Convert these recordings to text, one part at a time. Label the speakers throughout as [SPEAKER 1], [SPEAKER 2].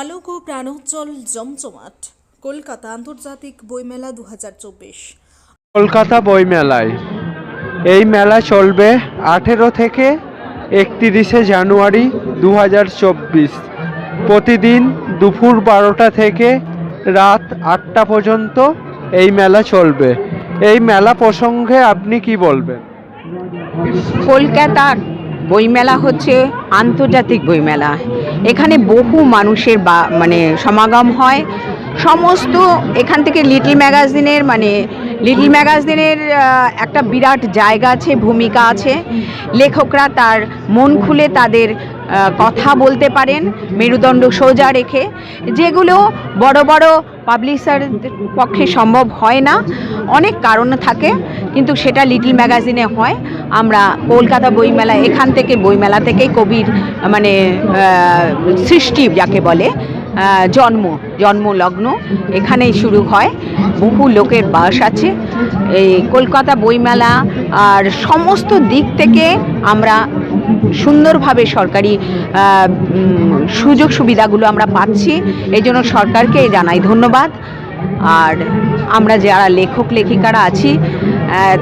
[SPEAKER 1] আলোক ও প্রাণোজ্জ্বল জমজমাট। কলকাতা আন্তর্জাতিক বইমেলা দু হাজার চব্বিশ।
[SPEAKER 2] কলকাতা বইমেলায়। এই মেলা চলবে আঠেরো থেকে একত্রিশে জানুয়ারি দু হাজার চব্বিশ। প্রতিদিন দুপুর বারোটা থেকে রাত আটটা পর্যন্ত এই মেলা চলবে। এই মেলা প্রসঙ্গে আপনি কি বলবেন?
[SPEAKER 3] কলকাতার বইমেলা হচ্ছে আন্তর্জাতিক বইমেলা। এখানে বহু মানুষের বা মানে সমাগম হয়। সমস্ত এখান থেকে লিটল ম্যাগাজিনের মানে লিটল ম্যাগাজিনের একটা বিরাট জায়গা আছে, ভূমিকা আছে। লেখকরা তার মন খুলে তাদের কথা বলতে পারেন, মেরুদণ্ড সোজা রেখে। যেগুলো বড় বড় পাবলিশারদের পক্ষে সম্ভব হয় না। অনেক কারণ থাকে। কিন্তু সেটা লিটল ম্যাগাজিনে হয়। আমরা কলকাতা বইমেলা এখান থেকে বইমেলা থেকেই কবির মানে সৃষ্টি যাকে বলে আহ, জন্ম জন্মলগ্ন এখানেই শুরু হয়। বহু লোকের বাস আছে। এই কলকাতা বইমেলা আর সমস্ত দিক থেকে আমরা সুন্দরভাবে সরকারি সুযোগ সুবিধাগুলো আমরা পাচ্ছি। এই জন্য সরকারকে জানাই ধন্যবাদ। আর আমরা যারা লেখক, লেখিকারা আছি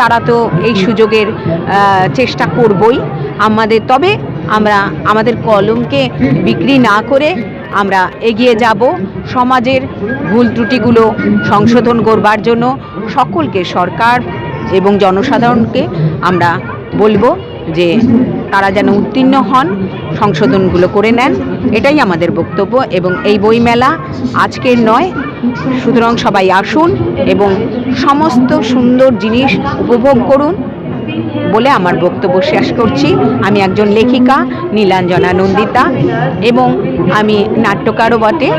[SPEAKER 3] তারা তো এই সুযোগের চেষ্টা করবই। আমাদের, তবে আমরা, আমাদের কলমকে বিক্রি না করে আমরা এগিয়ে যাব। সমাজের ভুল ত্রুটিগুলো সংশোধন করবার জন্য সকলকে, সরকার এবং জনসাধারণকে আমরা বলব যে তারা যেন উত্তীর্ণ হন, সংশোধনগুলো করে নেন। এটাই আমাদের বক্তব্য এবং এই বইমেলা আজকের নয়। সুতরাং সবাই আসুন এবং সমস্ত সুন্দর জিনিস উপভোগ করুন বলে আমার বক্তব্য শেষ করছি। আমি একজন লেখিকা, নীলাঞ্জনা নন্দিতা এবং আমি নাট্যকারও বটে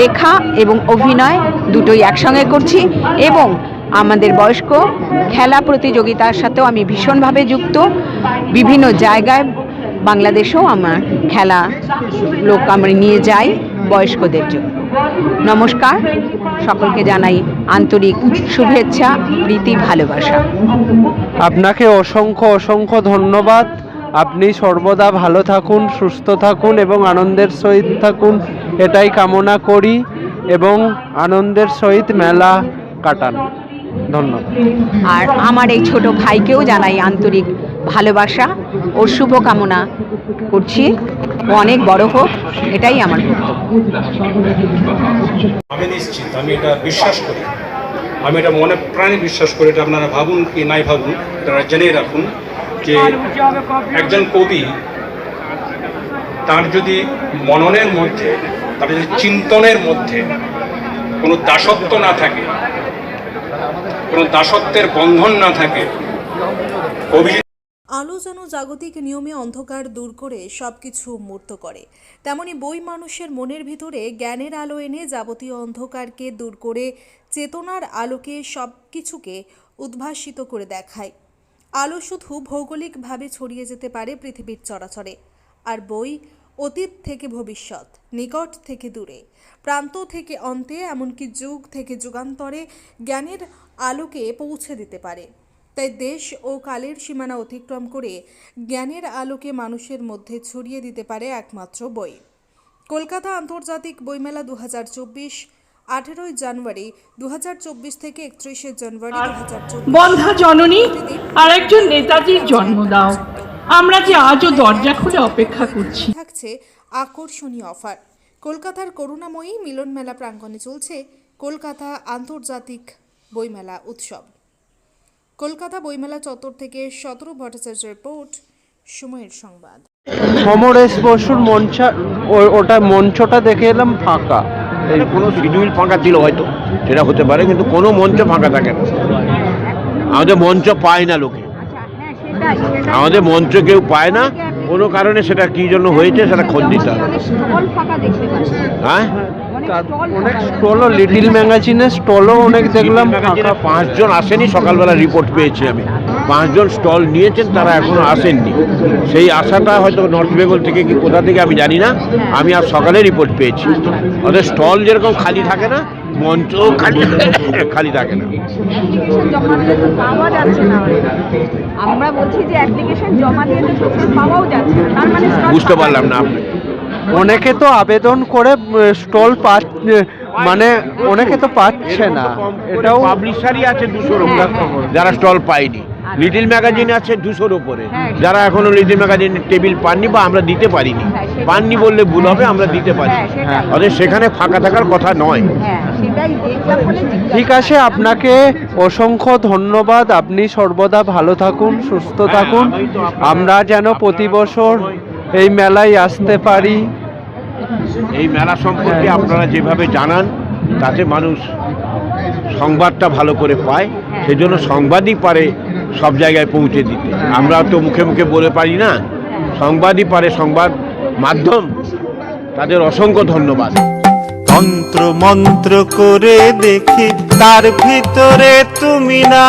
[SPEAKER 3] লেখা এবং অভিনয় দুটোই একসঙ্গে করছি এবং আমাদের বয়স্ক খেলা প্রতিযোগিতার সাথেও আমি ভীষণভাবে যুক্ত। বিভিন্ন জায়গায় বাংলাদেশেও আমার খেলা লোক আমরা নিয়ে যাই। বয়স্কদের জন্য। নমস্কার সকলকে জানাই আন্তরিক শুভেচ্ছা প্রীতি ভালোবাসা।
[SPEAKER 2] আপনাকে অসংখ্য অসংখ্য ধন্যবাদ। আপনি সর্বদা ভালো থাকুন সুস্থ থাকুন এবং আনন্দের সহিত থাকুন। এটাই কামনা করি এবং আনন্দের সহিত মেলা কাটান। ধন্যবাদ।
[SPEAKER 3] আর আমার এই ছোট ভাইকেও জানাই আন্তরিক ভালোবাসা ও শুভকামনা করছি। অনেক বড় হোক এটাই আমার বক্তব্য
[SPEAKER 4] আমি নিশ্চিত, আমি এটা বিশ্বাস করি। আমি এটা মনে প্রাণে বিশ্বাস করি, এটা আপনারা ভাবুন কি নাই ভাবুন, এটা জেনে রাখুন যে একজন কবি তার যদি মননের মধ্যে, তার যদি চিন্তনের মধ্যে কোনো দাসত্ব না থাকে, কোনো দাসত্বের বন্ধন না থাকে, কবি
[SPEAKER 1] আলো যেন জাগতিক নিয়মে অন্ধকার দূর করে সবকিছু মূর্ত করে। তেমনি বই মানুষের মনের ভিতরে জ্ঞানের আলো এনে যাবতীয় অন্ধকারকে দূর করে চেতনার আলোকে সব কিছুকে উদ্ভাসিত করে দেখায়। আলো শুধু ভৌগোলিকভাবে ছড়িয়ে যেতে পারে পৃথিবীর চরাচরে। আর বই অতীত থেকে ভবিষ্যৎ, নিকট থেকে দূরে, প্রান্ত থেকে অন্তে, এমনকি যুগ থেকে যুগান্তরে জ্ঞানের আলোকে পৌঁছে দিতে পারে। তাই দেশ ও কালের সীমানা অতিক্রম করে জ্ঞানের আলোকে মানুষের মধ্যে ছড়িয়ে দিতে পারে একমাত্র বই। কলকাতা আন্তর্জাতিক বইমেলা দু হাজার চব্বিশ আঠেরোই জানুয়ারি দু হাজার চব্বিশ থেকে একত্রিশে জানুয়ারি
[SPEAKER 5] বন্ধা জননী আর একজন নেতাজির জন্ম দাও। আমরা যে আজও দরজা খুলে অপেক্ষা করছি।
[SPEAKER 1] থাকছে আকর্ষণীয় অফার। কলকাতার করুণাময়ী মিলন মেলা প্রাঙ্গণে চলছে কলকাতা আন্তর্জাতিক বইমেলা উৎসব। কলকাতা বইমেলা চত্বর থেকে সতেরো ভট্টাচার্য রিপোর্ট সময়ের সংবাদ।
[SPEAKER 2] সমরেশ বসুর মঞ্চা ওটা মঞ্চটা দেখে এলাম ফাঁকা।
[SPEAKER 6] কোনো শিডিউল ফাঁকা ছিল হয়তো সেটা হতে পারে কিন্তু কোনো মঞ্চ ফাঁকা থাকে না। আমাদের মঞ্চ পায় না লোকে। আমাদের মঞ্চ কেউ পায় না কোনো কারণে সেটা কী জন্য হয়েছে সেটা খোঁজ দিতে হবে। হ্যাঁ?
[SPEAKER 2] অনেক স্টলও লিটিল ম্যাগাজিনের স্টলও অনেক দেখলাম।
[SPEAKER 6] পাঁচজন আসেনি সকালবেলা রিপোর্ট পেয়েছি আমি। পাঁচজন স্টল নিয়েছেন তারা এখনও আসেননি। সেই আশাটা হয়তো নর্থ বেঙ্গল থেকে কি কোথা থেকে আমি জানি না। আমি আজ সকালে রিপোর্ট পেয়েছি। ওদের স্টল যেরকম খালি থাকে না মঞ্চও খালি খালি থাকে না।
[SPEAKER 3] পাওয়া যাচ্ছে না আমরা বলছি যে অ্যাপ্লিকেশন জমা দিয়ে তো পাওয়াও যাচ্ছে না। তার মানে
[SPEAKER 6] বুঝতে পারলাম না আপনি
[SPEAKER 2] অনেকে তো আবেদন করে স্টল পা মানে অনেকে তো পাচ্ছে না। এটাও
[SPEAKER 6] পাবলিশারই আছে দুশোর উপরে। যারা স্টল পায়নি। লিটিল ম্যাগাজিন আছে দুশোর উপরে। যারা এখনও লিটিল ম্যাগাজিন টেবিল পাননি বা আমরা দিতে পারিনি। পাননি বললে ভুল হবে আমরা দিতে পারি।
[SPEAKER 3] হ্যাঁ, সেটাই।
[SPEAKER 6] অতএব সেখানে ফাঁকা থাকার কথা নয়।
[SPEAKER 3] হ্যাঁ
[SPEAKER 2] ঠিক আছে আপনাকে অসংখ্য ধন্যবাদ। আপনি সর্বদা ভালো থাকুন সুস্থ থাকুন। আমরা যেন প্রতি বছর এই মেলায় আসতে পারি।
[SPEAKER 6] এই মেলা সম্পর্কে আপনারা যেভাবে জানান তাতে মানুষ সংবাদটা ভালো করে পায়। সেজন্য সংবাদই পারে সব জায়গায় পৌঁছে দিতে। আমরা তো মুখে মুখে বলে পারি না সংবাদই পারে সংবাদ মাধ্যম। তাদের অসংখ্য ধন্যবাদ।
[SPEAKER 7] তন্ত্র মন্ত্র করে দেখি তার ভিতরে তুমি না।